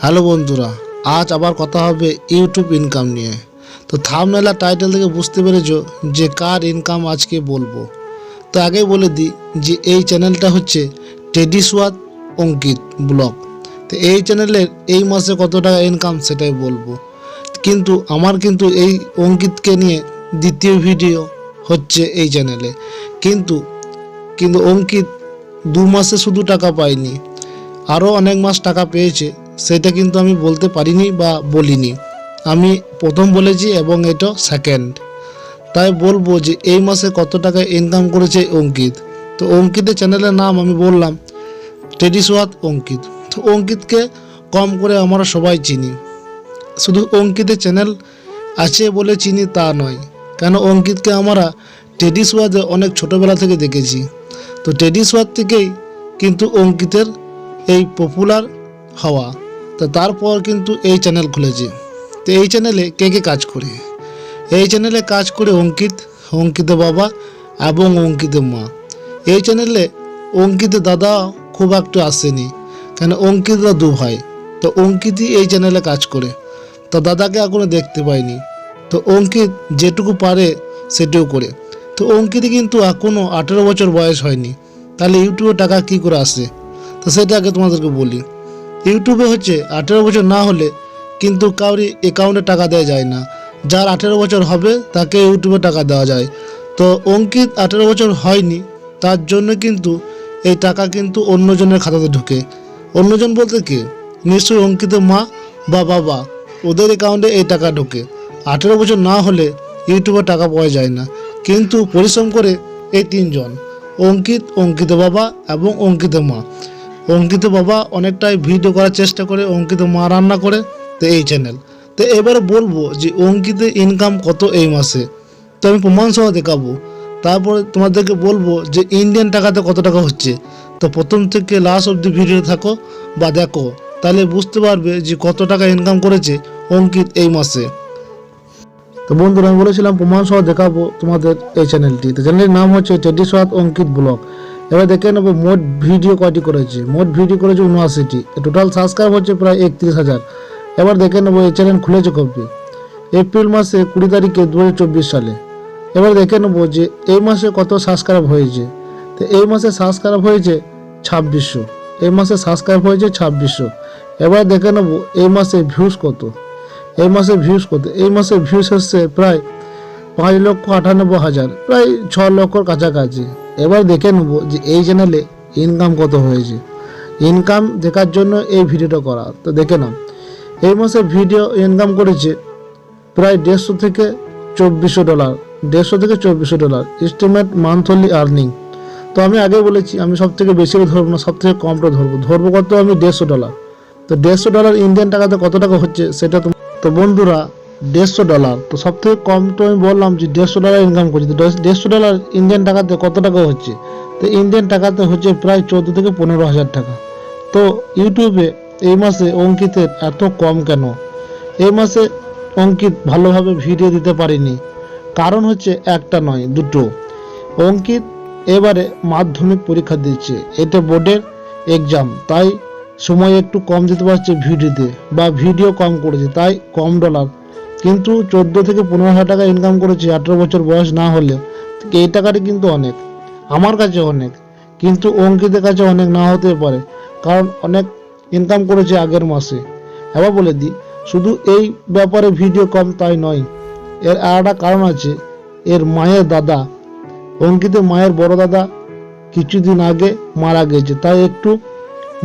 Hello বন্ধুরা, আজ আবার কথা হবে ইউটিউব ইনকাম নিয়ে। তো থামনেলা টাইটেল থেকে বুঝতে পেরেছ যে কার ইনকাম আজকে বলব। তো আগে বলে দিই যে এই চ্যানেলটা হচ্ছে টেডিসওয়াত অঙ্কিত ব্লগ। তো এই চ্যানেলের এই মাসে কত টাকা ইনকাম সেটাই বলব। কিন্তু আমার কিন্তু এই অঙ্কিতকে নিয়ে দ্বিতীয় ভিডিও হচ্ছে এই চ্যানেলে কিন্তু কিন্তু অঙ্কিত দু মাসে শুধু টাকা পায়নি আরও অনেক মাস টাকা পেয়েছে। সেটা কিন্তু আমি বলতে পারিনি বা বলিনি। আমি প্রথম বলেছি এবং এটা সেকেন্ড তাই বলব যে এই মাসে কত টাকা ইনকাম করেছে অঙ্কিত। তো অঙ্কিতের চ্যানেলের নাম আমি বললাম টেডিসওয়াত অঙ্কিত। তো অঙ্কিতকে কম করে আমরা সবাই চিনি। শুধু অঙ্কিতের চ্যানেল আছে বলে চিনি তা নয়। কেন অঙ্কিতকে আমরা টেডি সোয়াদে অনেক ছোটোবেলা থেকে দেখেছি। তো টেডি সোয়াদ থেকেই কিন্তু অঙ্কিতের এই পপুলার হওয়া। তো তারপর কিন্তু এই চ্যানেল খুলেছে। তো এই চ্যানেলে কে কে কাজ করে? এই চ্যানেলে কাজ করে অঙ্কিত অঙ্কিতের বাবা এবং অঙ্কিতের মা। এই চ্যানেলে অঙ্কিতের দাদা খুব একটা আসেনি, কেন অঙ্কিতরা দু ভাই। তো অঙ্কিতই এই চ্যানেলে কাজ করে। তো দাদাকে এখনও দেখতে পাইনি। তো অঙ্কিত যেটুকু পারে সেটুকু করে। তো অঙ্কিত কিন্তু এখনও আঠেরো বছর বয়স হয়নি। তাহলে ইউটিউবে টাকা কি করে আসে? তো সেটা আগে তোমাদেরকে বলি। ইউটিউবে হচ্ছে আঠেরো বছর না হলে কিন্তু কাউরি অ্যাকাউন্টে টাকা দেওয়া যায় না। যার আঠেরো বছর হবে, তাকে ইউটিউবে টাকা দেওয়া যায়। তো অঙ্কিত আঠেরো বছর হয়নি, তার জন্য কিন্তু এই টাকা কিন্তু অন্যজনের খাতাতে ঢুকে। অন্যজন বলতে কি? নিশ্চয়ই অঙ্কিতের মা বা বাবা, ওদের অ্যাকাউন্টে এই টাকা ঢোকে। আঠেরো বছর না হলে ইউটিউবে টাকা পাওয়া যায় না। কিন্তু পরিশ্রম করে এই তিনজন, অঙ্কিত অঙ্কিত বাবা এবং অঙ্কিত মা। অঙ্কিত বাবা অনেকটাই ভিডিও করার চেষ্টা করে, অঙ্কিত মা রান্না করে, তো এই চ্যানেল তো এবারে বলব যে অঙ্কিতের ইনকাম কত এই মাসে? তো আমি প্রমাণ সহ দেখাবো। তারপরে তোমাদেরকে বলব যে ইন্ডিয়ান টাকাতে কত টাকা হচ্ছে? তো প্রথম থেকে লাস্ট অব্দি ভিডিও থাকো বা দেখো, তাহলে বুঝতে পারবে যে কত টাকা ইনকাম করেছে অঙ্কিত এই মাসে। তো বন্ধুরা, আমি বলেছিলাম প্রমাণ সহ দেখাবো তোমাদের এই চ্যানেলটি তো চ্যানেলটির নাম হচ্ছে টেডি অঙ্কিত ব্লগ এবার দেখে নেব, মোট ভিডিও কয়টি করেছে? মোট ভিডিও করেছে উনআশিটি। টোটাল সাবস্ক্রাইব হচ্ছে প্রায় একত্রিশ হাজার। এবার দেখে নেব এই চ্যানেল খুলেছে কবে? এপ্রিল মাসে কুড়ি তারিখে দু হাজার চব্বিশ সালে। এবার দেখে নেব যে, এই মাসে কত সাবস্ক্রাইব হয়েছে? তো এই মাসে সাবস্ক্রাইব হয়েছে ছাব্বিশশো। এই মাসে সাবস্ক্রাইব হয়েছে ছাব্বিশশো। এবার দেখে নেব, এই মাসে ভিউজ কত? এই মাসে ভিউজ কত? এই মাসে ভিউজ হচ্ছে প্রায় পাঁচ লক্ষ আটানব্বই হাজার, প্রায় ছ লক্ষর কাছাকাছি। এবার দেখে নেব যে এই চ্যানেলে ইনকাম কত হয়েছে। ইনকাম দেখার জন্য এই ভিডিওটা করা। তো দেখে নাও। এই মাসে ভিডিও ইনকাম করেছে প্রায় দেড়শো থেকে চব্বিশশো ডলার দেড়শো থেকে চব্বিশশো ডলার এস্টিমেট মান্থলি আর্নিং তো আমি আগে বলেছি, আমি সব থেকে বেশি ধরবো না সব থেকে কমটা ধরবো। ধরবো কত? আমি দেড়শো ডলার তো দেড়শো ডলার ইন্ডিয়ান টাকাতে কত টাকা হচ্ছে সেটা তো তো বন্ধুরা দেড়শো ডলার তো সব থেকে কম তো আমি বললাম যে দেড়শো ডলার ইনকাম করছি। তো দেড়শো ডলার ইন্ডিয়ান টাকাতে কত টাকা হচ্ছে? তো ইন্ডিয়ান টাকাতে হচ্ছে প্রায় চোদ্দ থেকে পনেরো হাজার টাকা। তো ইউটিউবে এই মাসে অঙ্কিতের এত কম কেন? এই মাসে অঙ্কিত ভালোভাবে ভিডিও দিতে পারিনি। কারণ হচ্ছে একটা নয়, দুটো। অঙ্কিত এবারে মাধ্যমিক পরীক্ষা দিচ্ছে। এটা বোর্ডের এক্সাম তাই সময় একটু কম দিতে পারছে ভিডিওতে বা ভিডিও কম করেছে। তাই কম ডলার কিন্তু চোদ্দ থেকে পনেরো হাজার টাকা ইনকাম করেছে, আঠেরো বছর বয়স না হলে এই টাকাটি কিন্তু অনেক, আমার কাছে অনেক, কিন্তু অঙ্কিতের কাছে অনেক না হতে পারে, কারণ অনেক ইনকাম করেছে আগের মাসে। এবার বলে দিই শুধু এই ব্যাপারে ভিডিও কম তাই নয়, এর আর একটা কারণ আছে, এর মায়ের দাদা অঙ্কিতের মায়ের বড় দাদা কিছুদিন আগে মারা গেছে, তাই একটু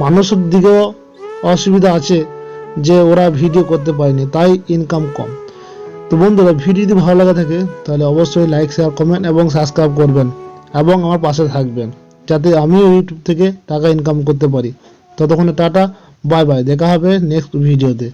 মানুষের দিকেও অসুবিধা আছে যে ওরা ভিডিও করতে পারেনি, তাই ইনকাম কম। তো বন্ধুরা, ভিডিও যদি ভালো লাগে থাকে, তাহলে অবশ্যই লাইক শেয়ার কমেন্ট এবং সাবস্ক্রাইব করবেন এবং আমার পাশে থাকবেন, যাতে আমিও ইউটিউব থেকে টাকা ইনকাম করতে পারি। ততক্ষণে টাটা বাই বাই দেখা হবে নেক্সট ভিডিওতে